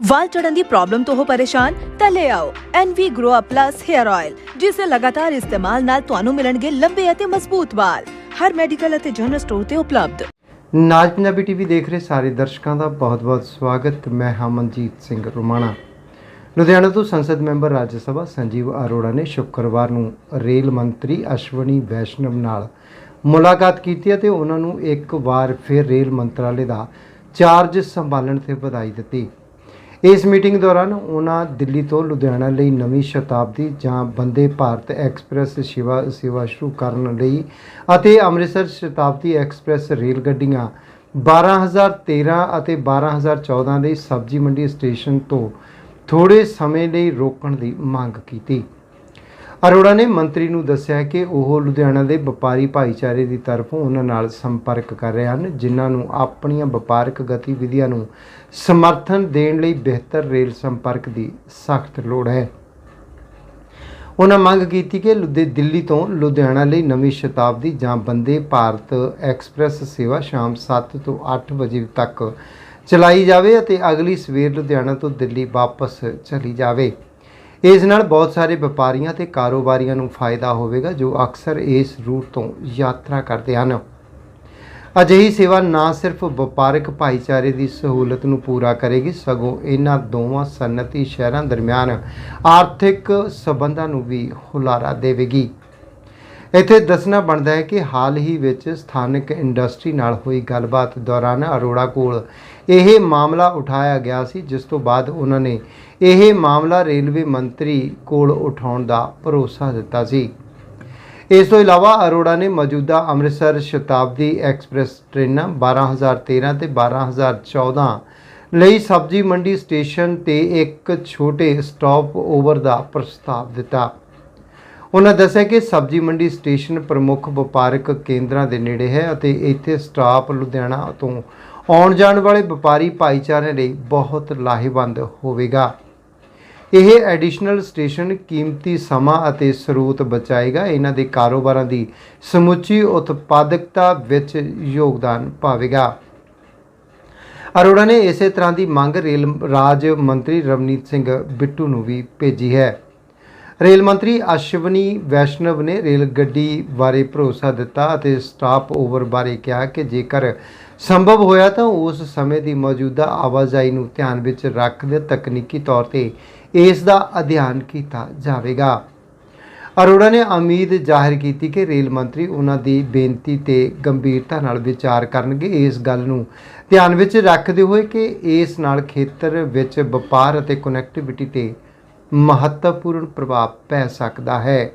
ਵਾਲ ਚੜਨ ਦੀ ਪ੍ਰੋਬਲਮ ਤੋਂ ਹੋ ਪਰੇਸ਼ਾਨ, ਤਾਂ ਲੈ ਆਓ NV Grow Up Plus Hair Oil ਜਿਸ ਦੇ ਲਗਾਤਾਰ ਇਸਤੇਮਾਲ ਨਾਲ ਤੁਹਾਨੂੰ ਮਿਲਣਗੇ ਲੰਬੇ ਅਤੇ ਮਜ਼ਬੂਤ ਵਾਲ। ਹਰ ਮੈਡੀਕਲ ਅਤੇ ਜਨਰਲ ਸਟੋਰ ਤੇ ਉਪਲਬਧ। ਨਾਜ ਪੰਜਾਬੀ ਟੀਵੀ ਦੇਖ ਰਹੇ ਸਾਰੇ ਦਰਸ਼ਕਾਂ ਦਾ ਬਹੁਤ-ਬਹੁਤ ਸਵਾਗਤ। ਮੈਂ ਹਾਂ ਮਨਜੀਤ ਸਿੰਘ ਰੁਮਾਣਾ। ਲੁਧਿਆਣਾ ਤੋਂ ਸੰਸਦ ਮੈਂਬਰ ਰਾਜ ਸਭਾ ਸੰਜੀਵ ਅਰੋੜਾ ਨੇ ਸ਼ੁੱਕਰਵਾਰ ਨੂੰ ਰੇਲ ਮੰਤਰੀ ਅਸ਼ਵਨੀ ਵੈਸ਼ਨਵ ਨਾਲ ਮੁਲਾਕਾਤ ਕੀਤੀ ਅਤੇ ਉਹਨਾਂ ਨੂੰ ਇੱਕ ਵਾਰ ਫਿਰ ਰੇਲ ਮੰਤਰਾਲੇ ਦਾ ਚਾਰਜ ਸੰਭਾਲਣ ਤੇ ਵਧਾਈ ਦਿੱਤੀ। ਇਸ ਮੀਟਿੰਗ ਦੌਰਾਨ ਉਹਨਾਂ ਦਿੱਲੀ ਤੋਂ ਲੁਧਿਆਣਾ ਲਈ ਨਵੀਂ ਸ਼ਤਾਬਦੀ ਜਾਂ ਬੰਦੇ ਭਾਰਤ ਐਕਸਪ੍ਰੈਸ ਸੇਵਾ ਸੇਵਾ ਸ਼ੁਰੂ ਕਰਨ ਲਈ ਅਤੇ ਅੰਮ੍ਰਿਤਸਰ ਸ਼ਤਾਬਦੀ ਐਕਸਪ੍ਰੈਸ ਰੇਲ ਗੱਡੀਆਂ 12013 ਅਤੇ 12014 ਲਈ ਸਬਜ਼ੀ ਮੰਡੀ ਸਟੇਸ਼ਨ ਤੋਂ ਥੋੜੇ ਸਮੇਂ ਲਈ ਰੋਕਣ ਦੀ ਮੰਗ ਕੀਤੀ। ਅਰੋੜਾ ਨੇ ਮੰਤਰੀ ਨੂੰ ਦੱਸਿਆ ਕਿ ਉਹ ਲੁਧਿਆਣਾ ਦੇ ਵਪਾਰੀ ਭਾਈਚਾਰੇ ਦੀ ਤਰਫੋਂ ਉਹਨਾਂ ਨਾਲ ਸੰਪਰਕ ਕਰ ਰਹੇ ਹਨ, ਜਿਨ੍ਹਾਂ ਨੂੰ ਆਪਣੀਆਂ ਵਪਾਰਕ ਗਤੀਵਿਧੀਆਂ ਨੂੰ ਸਮਰਥਨ ਦੇਣ ਲਈ ਬਿਹਤਰ ਰੇਲ ਸੰਪਰਕ ਦੀ ਸਖਤ ਲੋੜ ਹੈ। ਉਹਨਾਂ ਮੰਗ ਕੀਤੀ ਕਿ ਲੁਧਿ ਦਿੱਲੀ ਤੋਂ ਲੁਧਿਆਣਾ ਲਈ ਨਵੀਂ ਸ਼ਤਾਬਦੀ ਜਾਂ ਬੰਦੇ ਭਾਰਤ ਐਕਸਪ੍ਰੈਸ ਸੇਵਾ ਸ਼ਾਮ 7 ਤੋਂ 8 ਵਜੇ ਤੱਕ ਚਲਾਈ ਜਾਵੇ ਅਤੇ ਅਗਲੀ ਸਵੇਰ ਲੁਧਿਆਣਾ ਤੋਂ ਦਿੱਲੀ ਵਾਪਸ ਚਲੀ ਜਾਵੇ। ਇਸ ਨਾਲ ਬਹੁਤ ਸਾਰੇ ਵਪਾਰੀਆਂ ਤੇ ਕਾਰੋਬਾਰੀਆਂ ਨੂੰ ਫਾਇਦਾ ਹੋਵੇਗਾ, ਜੋ ਅਕਸਰ ਇਸ ਰੂਟ ਤੋਂ ਯਾਤਰਾ ਕਰਦੇ ਹਨ। ਅਜਿਹੀ ਸੇਵਾ ਨਾ ਸਿਰਫ ਵਪਾਰਕ ਭਾਈਚਾਰੇ ਦੀ ਸਹੂਲਤ ਨੂੰ ਪੂਰਾ ਕਰੇਗੀ, ਸਗੋਂ ਇਹਨਾਂ ਦੋਵਾਂ ਸਨਅਤੀ ਸ਼ਹਿਰਾਂ ਦਰਮਿਆਨ ਆਰਥਿਕ ਸਬੰਧਾਂ ਨੂੰ ਵੀ ਹੁਲਾਰਾ ਦੇਵੇਗੀ। ਇੱਥੇ ਦੱਸਣਾ ਬਣਦਾ ਹੈ ਕਿ ਹਾਲ ਹੀ ਵਿੱਚ ਸਥਾਨਕ ਇੰਡਸਟਰੀ ਨਾਲ ਹੋਈ ਗੱਲਬਾਤ ਦੌਰਾਨ ਅਰੋੜਾ ਕੋਲ ਇਹ ਮਾਮਲਾ ਉਠਾਇਆ ਗਿਆ ਸੀ, ਜਿਸ ਤੋਂ ਬਾਅਦ ਉਹਨਾਂ ਨੇ ਇਹ ਮਾਮਲਾ ਰੇਲਵੇ ਮੰਤਰੀ ਕੋਲ ਉਠਾਉਣ ਦਾ ਭਰੋਸਾ ਦਿੱਤਾ ਸੀ। ਇਸ ਤੋਂ ਇਲਾਵਾ ਅਰੋੜਾ ਨੇ ਮੌਜੂਦਾ ਅੰਮ੍ਰਿਤਸਰ ਸ਼ਤਾਬਦੀ ਐਕਸਪ੍ਰੈਸ ਟ੍ਰੇਨਾਂ 12013 ਤੇ 12014 ਲਈ ਸਬਜ਼ੀ ਮੰਡੀ ਸਟੇਸ਼ਨ ਤੇ ਇੱਕ ਛੋਟੇ ਸਟਾਪ ਓਵਰ ਦਾ ਪ੍ਰਸਤਾਵ ਦਿੱਤਾ। ਉਹਨਾਂ ਦੱਸਿਆ ਕਿ ਸਬਜ਼ੀ ਮੰਡੀ ਸਟੇਸ਼ਨ ਪ੍ਰਮੁੱਖ ਵਪਾਰਕ ਕੇਂਦਰਾਂ ਦੇ ਨੇੜੇ ਹੈ ਅਤੇ ਇੱਥੇ ਸਟਾਫ ਲੁਧਿਆਣਾ ਤੋਂ ਆਉਣ ਜਾਣ ਵਾਲੇ ਵਪਾਰੀ ਭਾਈਚਾਰੇ ਲਈ ਬਹੁਤ ਲਾਹੇਵੰਦ ਹੋਵੇਗਾ। ਇਹ ਐਡੀਸ਼ਨਲ ਸਟੇਸ਼ਨ ਕੀਮਤੀ ਸਮਾਂ ਅਤੇ ਸਰੋਤ ਬਚਾਏਗਾ। ਇਹਨਾਂ ਦੇ ਕਾਰੋਬਾਰਾਂ ਦੀ ਸਮੁੱਚੀ ਉਤਪਾਦਕਤਾ ਵਿੱਚ ਯੋਗਦਾਨ ਪਾਵੇਗਾ। ਅਰੋੜਾ ਨੇ ਇਸੇ ਤਰ੍ਹਾਂ ਦੀ ਮੰਗ ਰੇਲ ਰਾਜ ਮੰਤਰੀ ਰਵਨੀਤ ਸਿੰਘ ਬਿੱਟੂ ਨੂੰ ਵੀ ਭੇਜੀ ਹੈ। ਰੇਲ ਮੰਤਰੀ ਅਸ਼ਵਨੀ ਵੈਸ਼ਨਵ ਨੇ ਰੇਲ ਗੱਡੀ ਬਾਰੇ ਭਰੋਸਾ ਦਿੱਤਾ ਅਤੇ ਸਟਾਪ ਓਵਰ ਬਾਰੇ ਕਿਹਾ ਕਿ ਜੇਕਰ ਸੰਭਵ ਹੋਇਆ ਤਾਂ ਉਸ ਸਮੇਂ ਦੀ ਮੌਜੂਦਾ ਆਵਾਜਾਈ ਨੂੰ ਧਿਆਨ ਵਿੱਚ ਰੱਖਦੇ ਤਕਨੀਕੀ ਤੌਰ ਤੇ ਇਸ ਦਾ ਅਧਿਐਨ ਕੀਤਾ ਜਾਵੇਗਾ। ਅਰੋੜਾ ਨੇ ਉਮੀਦ ਜ਼ਾਹਿਰ ਕੀਤੀ ਕਿ ਰੇਲ ਮੰਤਰੀ ਉਹਨਾਂ ਦੀ ਬੇਨਤੀ ਤੇ ਗੰਭੀਰਤਾ ਨਾਲ ਵਿਚਾਰ ਕਰਨਗੇ। ਇਸ ਗੱਲ ਨੂੰ ਧਿਆਨ ਵਿੱਚ ਰੱਖਦੇ ਹੋਏ ਕਿ ਇਸ ਨਾਲ ਖੇਤਰ ਵਿੱਚ ਵਪਾਰ ਅਤੇ ਕਨੈਕਟੀਵਿਟੀ ਤੇ ਮਹੱਤਵਪੂਰਨ ਪ੍ਰਭਾਵ ਪੈ ਸਕਦਾ ਹੈ।